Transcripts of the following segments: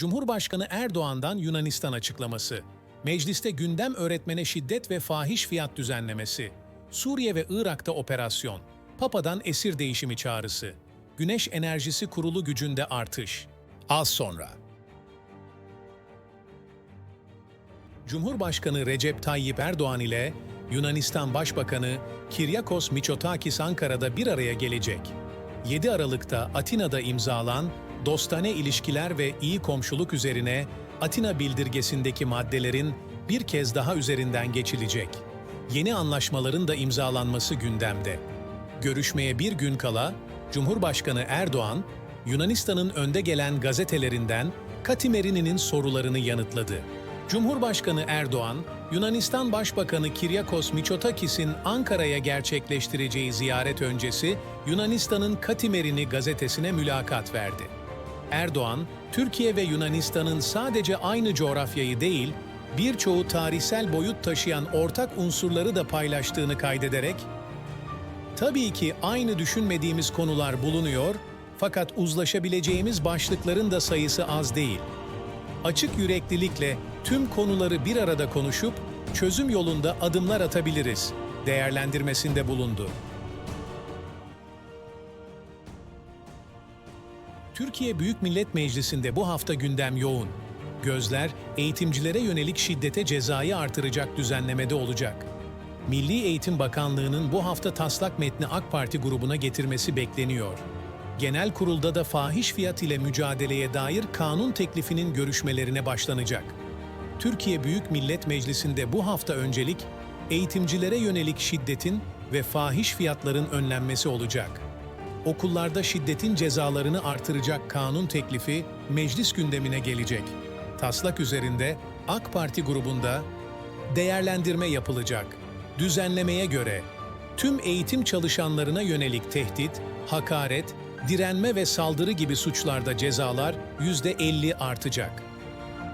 Cumhurbaşkanı Erdoğan'dan Yunanistan açıklaması. Mecliste gündem öğretmene şiddet ve fahiş fiyat düzenlemesi. Suriye ve Irak'ta operasyon. Papa'dan esir değişimi çağrısı. Güneş Enerjisi Kurulu gücünde artış. Az sonra. Cumhurbaşkanı Recep Tayyip Erdoğan ile Yunanistan Başbakanı Kiryakos Mitsotakis Ankara'da bir araya gelecek. 7 Aralık'ta Atina'da imzalan dostane ilişkiler ve iyi komşuluk üzerine Atina bildirgesindeki maddelerin bir kez daha üzerinden geçilecek. Yeni anlaşmaların da imzalanması gündemde. Görüşmeye bir gün kala Cumhurbaşkanı Erdoğan, Yunanistan'ın önde gelen gazetelerinden Katimerini'nin sorularını yanıtladı. Cumhurbaşkanı Erdoğan, Yunanistan Başbakanı Kiryakos Mitsotakis'in Ankara'ya gerçekleştireceği ziyaret öncesi Yunanistan'ın Katimerini gazetesine mülakat verdi. Erdoğan, Türkiye ve Yunanistan'ın sadece aynı coğrafyayı değil, birçoğu tarihsel boyut taşıyan ortak unsurları da paylaştığını kaydederek, Tabii ki aynı düşünmediğimiz konular bulunuyor fakat uzlaşabileceğimiz başlıkların da sayısı az değil. Açık yüreklilikle tüm konuları bir arada konuşup çözüm yolunda adımlar atabiliriz değerlendirmesinde bulundu. Türkiye Büyük Millet Meclisi'nde bu hafta gündem yoğun. Gözler eğitimcilere yönelik şiddete cezayı artıracak düzenlemede olacak. Milli Eğitim Bakanlığı'nın bu hafta taslak metni AK Parti grubuna getirmesi bekleniyor. Genel kurulda da fahiş fiyat ile mücadeleye dair kanun teklifinin görüşmelerine başlanacak. Türkiye Büyük Millet Meclisi'nde bu hafta öncelik eğitimcilere yönelik şiddetin ve fahiş fiyatların önlenmesi olacak. Okullarda şiddetin cezalarını artıracak kanun teklifi meclis gündemine gelecek. Taslak üzerinde AK Parti grubunda değerlendirme yapılacak. Düzenlemeye göre tüm eğitim çalışanlarına yönelik tehdit, hakaret, direnme ve saldırı gibi suçlarda cezalar %50 artacak.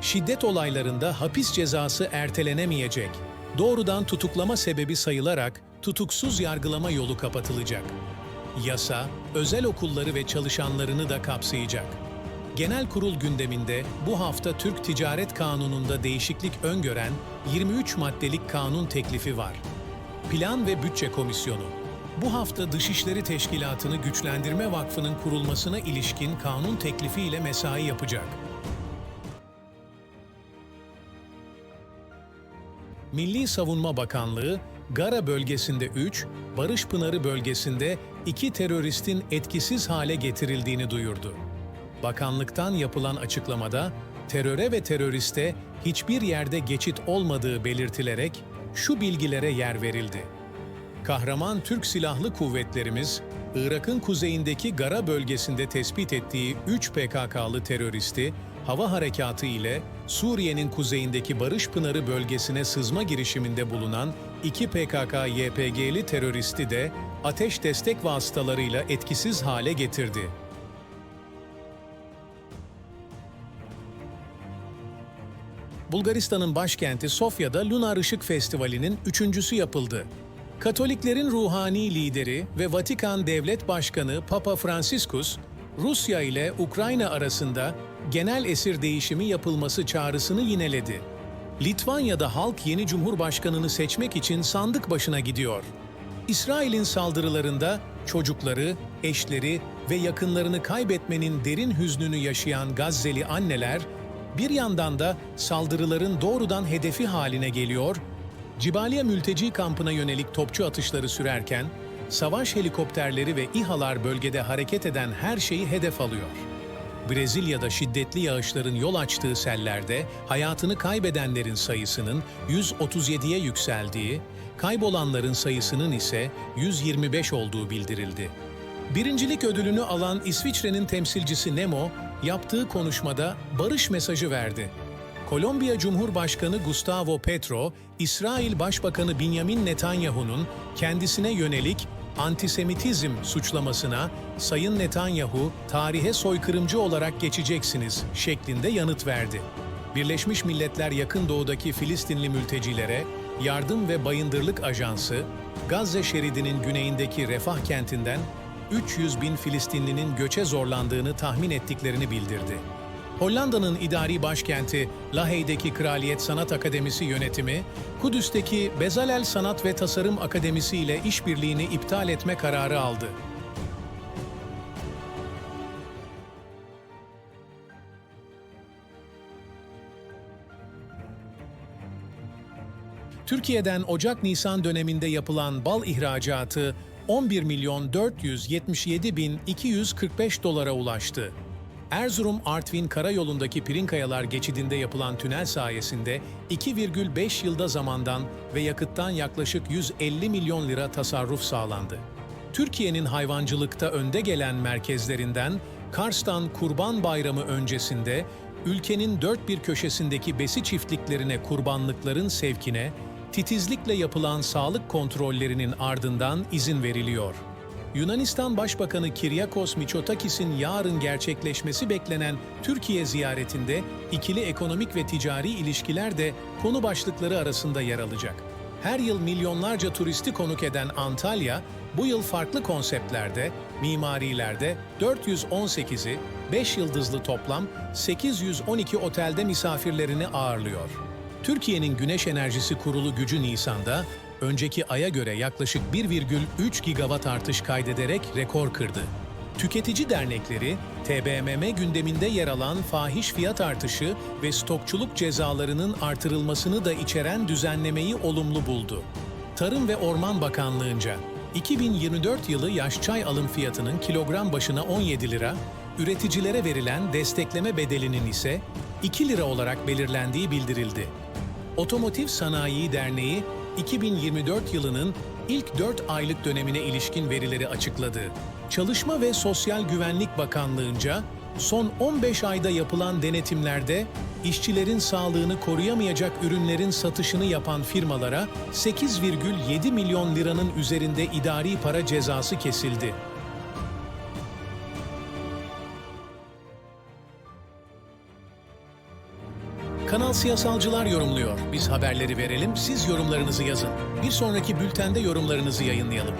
Şiddet olaylarında hapis cezası ertelenemeyecek. Doğrudan tutuklama sebebi sayılarak tutuksuz yargılama yolu kapatılacak. Yasa, özel okulları ve çalışanlarını da kapsayacak. Genel kurul gündeminde bu hafta Türk Ticaret Kanunu'nda değişiklik öngören 23 maddelik kanun teklifi var. Plan ve Bütçe Komisyonu bu hafta Dışişleri Teşkilatı'nı Güçlendirme Vakfı'nın kurulmasına ilişkin kanun teklifi ile mesai yapacak. Milli Savunma Bakanlığı, Gara bölgesinde 3, Barış Pınarı bölgesinde 2 teröristin etkisiz hale getirildiğini duyurdu. Bakanlıktan yapılan açıklamada, teröre ve teröriste hiçbir yerde geçit olmadığı belirtilerek şu bilgilere yer verildi. Kahraman Türk Silahlı Kuvvetlerimiz, Irak'ın kuzeyindeki Gara bölgesinde tespit ettiği 3 PKK'lı teröristi hava harekatı ile Suriye'nin kuzeyindeki Barış Pınarı bölgesine sızma girişiminde bulunan 2 PKK-YPG'li teröristi de ateş destek vasıtalarıyla etkisiz hale getirdi. Bulgaristan'ın başkenti Sofya'da Lunar Işık Festivali'nin üçüncüsü yapıldı. Katoliklerin ruhani lideri ve Vatikan Devlet Başkanı Papa Franciscus, Rusya ile Ukrayna arasında genel esir değişimi yapılması çağrısını yineledi. Litvanya'da halk yeni cumhurbaşkanını seçmek için sandık başına gidiyor. İsrail'in saldırılarında çocukları, eşleri ve yakınlarını kaybetmenin derin hüznünü yaşayan Gazze'li anneler, bir yandan da saldırıların doğrudan hedefi haline geliyor, Cibaliye mülteci kampına yönelik topçu atışları sürerken, savaş helikopterleri ve İHA'lar bölgede hareket eden her şeyi hedef alıyor. Brezilya'da şiddetli yağışların yol açtığı sellerde hayatını kaybedenlerin sayısının 137'ye yükseldiği, kaybolanların sayısının ise 125 olduğu bildirildi. Birincilik ödülünü alan İsviçre'nin temsilcisi Nemo, yaptığı konuşmada barış mesajı verdi. Kolombiya Cumhurbaşkanı Gustavo Petro, İsrail Başbakanı Benjamin Netanyahu'nun kendisine yönelik antisemitizm suçlamasına Sayın Netanyahu tarihe soykırımcı olarak geçeceksiniz şeklinde yanıt verdi. Birleşmiş Milletler Yakın Doğu'daki Filistinli mültecilere Yardım ve Bayındırlık Ajansı, Gazze şeridinin güneyindeki Refah kentinden 300 bin Filistinlinin göçe zorlandığını tahmin ettiklerini bildirdi. Hollanda'nın idari başkenti Lahey'deki Kraliyet Sanat Akademisi yönetimi, Kudüs'teki Bezalel Sanat ve Tasarım Akademisi ile işbirliğini iptal etme kararı aldı. Türkiye'den Ocak-Nisan döneminde yapılan bal ihracatı 11 milyon 477 bin 245 dolara ulaştı. Erzurum-Artvin karayolundaki Pirinkayalar geçidinde yapılan tünel sayesinde 2,5 yılda zamandan ve yakıttan yaklaşık 150 milyon lira tasarruf sağlandı. Türkiye'nin hayvancılıkta önde gelen merkezlerinden Kars'tan Kurban Bayramı öncesinde ülkenin dört bir köşesindeki besi çiftliklerine kurbanlıkların sevkine, titizlikle yapılan sağlık kontrollerinin ardından izin veriliyor. Yunanistan Başbakanı Kiryakos Mitsotakis'in yarın gerçekleşmesi beklenen Türkiye ziyaretinde ikili ekonomik ve ticari ilişkiler de konu başlıkları arasında yer alacak. Her yıl milyonlarca turisti konuk eden Antalya, bu yıl farklı konseptlerde, mimarilerde 418'i, 5 yıldızlı toplam 812 otelde misafirlerini ağırlıyor. Türkiye'nin Güneş Enerjisi Kurulu gücü Nisan'da, önceki aya göre yaklaşık 1,3 gigawatt artış kaydederek rekor kırdı. Tüketici dernekleri, TBMM gündeminde yer alan fahiş fiyat artışı ve stokçuluk cezalarının artırılmasını da içeren düzenlemeyi olumlu buldu. Tarım ve Orman Bakanlığı'nca 2024 yılı yaş çay alım fiyatının kilogram başına 17 lira, üreticilere verilen destekleme bedelinin ise 2 lira olarak belirlendiği bildirildi. Otomotiv Sanayi Derneği 2024 yılının ilk 4 aylık dönemine ilişkin verileri açıkladı. Çalışma ve Sosyal Güvenlik Bakanlığı'nca son 15 ayda yapılan denetimlerde işçilerin sağlığını koruyamayacak ürünlerin satışını yapan firmalara 8,7 milyon liranın üzerinde idari para cezası kesildi. Kanal Siyasalcılar yorumluyor. Biz haberleri verelim, siz yorumlarınızı yazın. Bir sonraki bültende yorumlarınızı yayınlayalım.